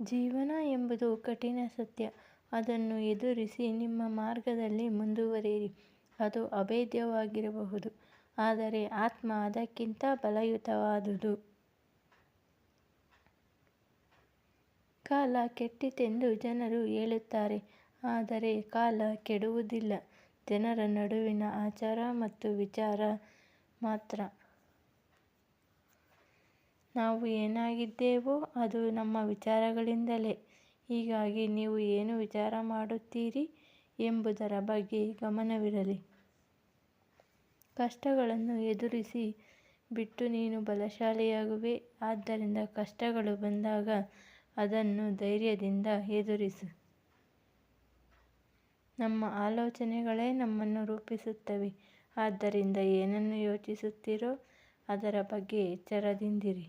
ಜೀವನ ಎಂಬುದು ಕಠಿಣ ಸತ್ಯ. ಅದನ್ನು ಎದುರಿಸಿ ನಿಮ್ಮ ಮಾರ್ಗದಲ್ಲಿ ಮುಂದುವರಿಯಿರಿ. ಅದು ಅಭೇದ್ಯವಾಗಿರಬಹುದು, ಆದರೆ ಆತ್ಮ ಅದಕ್ಕಿಂತ ಬಲಯುತವಾದುದು. ಕಾಲ ಕೆಟ್ಟಿತೆಂದು ಜನರು ಹೇಳುತ್ತಾರೆ, ಆದರೆ ಕಾಲ ಕೆಡುವುದಿಲ್ಲ, ಜನರ ನಡುವಿನ ಆಚಾರ ಮತ್ತು ವಿಚಾರ ಮಾತ್ರ. ನಾವು ಏನಾಗಿದ್ದೇವೋ ಅದು ನಮ್ಮ ವಿಚಾರಗಳಿಂದಲೇ. ಹೀಗಾಗಿ ನೀವು ಏನು ವಿಚಾರ ಮಾಡುತ್ತೀರಿ ಎಂಬುದರ ಬಗ್ಗೆ ಗಮನವಿರಲಿ. ಕಷ್ಟಗಳನ್ನು ಎದುರಿಸಿ ಬಿಟ್ಟು ನೀನು ಬಲಶಾಲಿಯಾಗುವೆ. ಆದ್ದರಿಂದ ಕಷ್ಟಗಳು ಬಂದಾಗ ಅದನ್ನು ಧೈರ್ಯದಿಂದ ಎದುರಿಸು. ನಮ್ಮ ಆಲೋಚನೆಗಳೇ ನಮ್ಮನ್ನು ರೂಪಿಸುತ್ತವೆ. ಆದ್ದರಿಂದ ಏನನ್ನು ಯೋಚಿಸುತ್ತೀರೋ ಅದರ ಬಗ್ಗೆ ಎಚ್ಚರದಿಂದಿರಿ.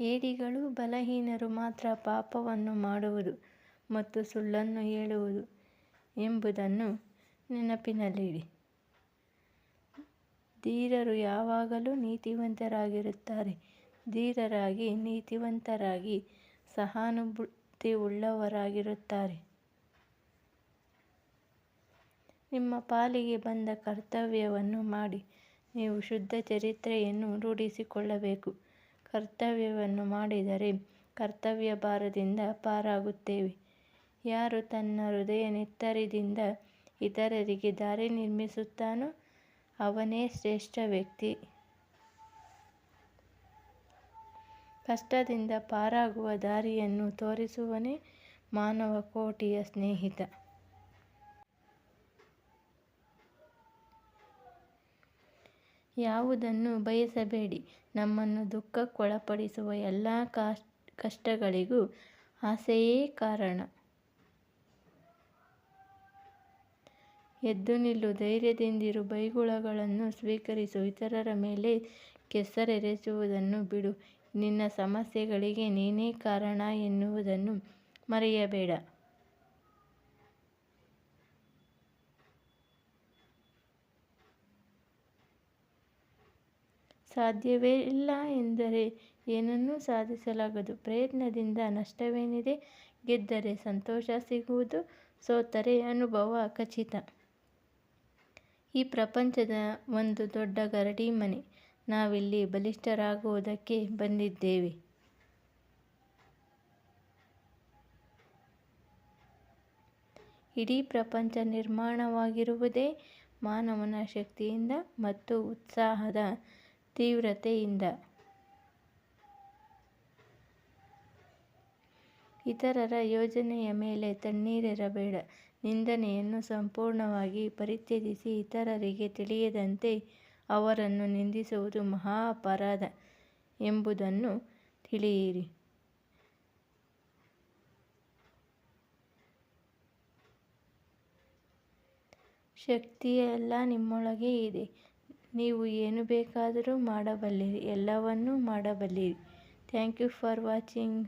ಹೇಡಿಗಳೂ ಬಲಹೀನರು ಮಾತ್ರ ಪಾಪವನ್ನು ಮಾಡುವುದು ಮತ್ತು ಸುಳ್ಳನ್ನು ಹೇಳುವುದು ಎಂಬುದನ್ನು ನೆನಪಿನಲ್ಲಿಡಿ. ಧೀರರು ಯಾವಾಗಲೂ ನೀತಿವಂತರಾಗಿರುತ್ತಾರೆ. ಧೀರರಾಗಿ, ನೀತಿವಂತರಾಗಿ, ಸಹಾನುಭೂತಿ ಉಳ್ಳವರಾಗಿರುತ್ತಾರೆ ನಿಮ್ಮ ಪಾಲಿಗೆ ಬಂದ ಕರ್ತವ್ಯವನ್ನು ಮಾಡಿ. ನೀವು ಶುದ್ಧ ಚರಿತ್ರೆಯನ್ನು ರೂಢಿಸಿಕೊಳ್ಳಬೇಕು. ಕರ್ತವ್ಯವನ್ನು ಮಾಡಿದರೆ ಕರ್ತವ್ಯ ಭಾರದಿಂದ ಪಾರಾಗುತ್ತೇವೆ. ಯಾರು ತನ್ನ ಹೃದಯ ನೆತ್ತರಿದಿಂದ ಇತರರಿಗೆ ದಾರಿ ನಿರ್ಮಿಸುತ್ತಾನೋ ಅವನೇ ಶ್ರೇಷ್ಠ ವ್ಯಕ್ತಿ. ಕಷ್ಟದಿಂದ ಪಾರಾಗುವ ದಾರಿಯನ್ನು ತೋರಿಸುವನೇ ಮಾನವ ಕೋಟಿಯ ಸ್ನೇಹಿತ. ಯಾವುದನ್ನೂ ಬಯಸಬೇಡಿ. ನಮ್ಮನ್ನು ದುಃಖಕ್ಕೊಳಪಡಿಸುವ ಎಲ್ಲ ಕಷ್ಟಗಳಿಗೂ ಆಸೆಯೇ ಕಾರಣ. ಎದ್ದು ನಿಲ್ಲು, ಧೈರ್ಯದಿಂದಿರು, ಬೈಗುಳಗಳನ್ನು ಸ್ವೀಕರಿಸು, ಇತರರ ಮೇಲೆ ಕೆಸರೆರೆಸುವುದನ್ನು ಬಿಡು. ನಿನ್ನ ಸಮಸ್ಯೆಗಳಿಗೆ ನೀನೇ ಕಾರಣ ಎನ್ನುವುದನ್ನು ಮರೆಯಬೇಡ. ಸಾಧ್ಯವಿಲ್ಲ ಎಂದರೆ ಏನನ್ನೂ ಸಾಧಿಸಲಾಗದು. ಪ್ರಯತ್ನದಿಂದ ನಷ್ಟವೇನಿದೆ. ಗೆದ್ದರೆ ಸಂತೋಷ ಸಿಗುವುದು, ಸೋತರೆ ಅನುಭವ ಖಚಿತ. ಈ ಪ್ರಪಂಚದ ಒಂದು ದೊಡ್ಡ ಗರಡಿಮನೆ. ನಾವಿಲ್ಲಿ ಬಲಿಷ್ಠರಾಗುವುದಕ್ಕೆ ಬಂದಿದ್ದೇವೆ. ಇಡೀ ಪ್ರಪಂಚ ನಿರ್ಮಾಣವಾಗಿರುವುದೇ ಮಾನವನ ಶಕ್ತಿಯಿಂದ ಮತ್ತು ಉತ್ಸಾಹದ ತೀವ್ರತೆಯಿಂದ. ಇತರರ ಯೋಜನೆಯ ಮೇಲೆ ತಣ್ಣೀರೆರಬೇಡ. ನಿಂದನೆಯನ್ನು ಸಂಪೂರ್ಣವಾಗಿ ಪರಿತ್ಯಜಿಸಿ ಇತರರಿಗೆ ತಿಳಿಯದಂತೆ ಅವರನ್ನು ನಿಂದಿಸುವುದು ಮಹಾ ಅಪರಾಧ ಎಂಬುದನ್ನು ತಿಳಿಯಿರಿ. ಶಕ್ತಿಯೆಲ್ಲ ನಿಮ್ಮೊಳಗೆ ಇದೆ. ನೀವು ಏನು ಬೇಕಾದರೂ ಮಾಡಬಲ್ಲಿರಿ. ಎಲ್ಲವನ್ನೂ ಮಾಡಬಲ್ಲಿರಿ. Thank you for watching